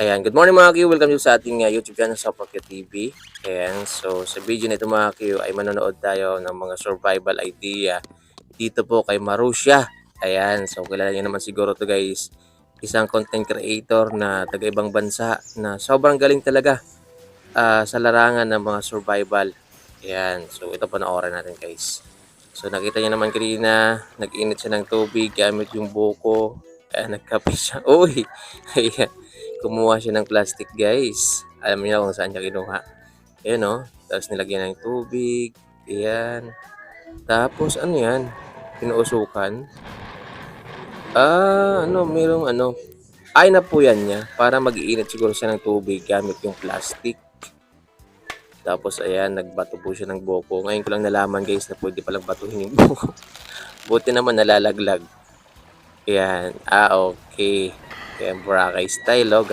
Ayan, good morning mga Q. Welcome to sa ating uh, YouTube channel sa Pakyo TV. Ayan, so sa video na ito mga Q ay manonood tayo ng mga survival idea dito po kay Marusha. Ayan, so kilala niyo naman siguro to guys. Isang content creator na taga ibang bansa na sobrang galing talaga ah, sa larangan ng mga survival. Ayan, so ito panoorin natin guys. So nakita niyo naman kanina, nag-init siya ng tubig gamit yung buko. Ayan, nagkape siya. Uy! Ayan kumuha siya ng plastic guys. Alam niyo kung saan niya kinuha. Ayan o. Tapos nilagyan ng tubig. Ayan. Tapos ano yan? Pinuusukan. Ah, ano, mayroong ano. Ay na po yan niya. Para mag-iinit siguro siya ng tubig gamit yung plastic. Tapos ayan, nagbato po siya ng buko. Ngayon ko lang nalaman guys na pwede palang batuhin yung buko. Buti naman nalalaglag. Ayan. Ah, okay. Ayan, Boracay style, oh.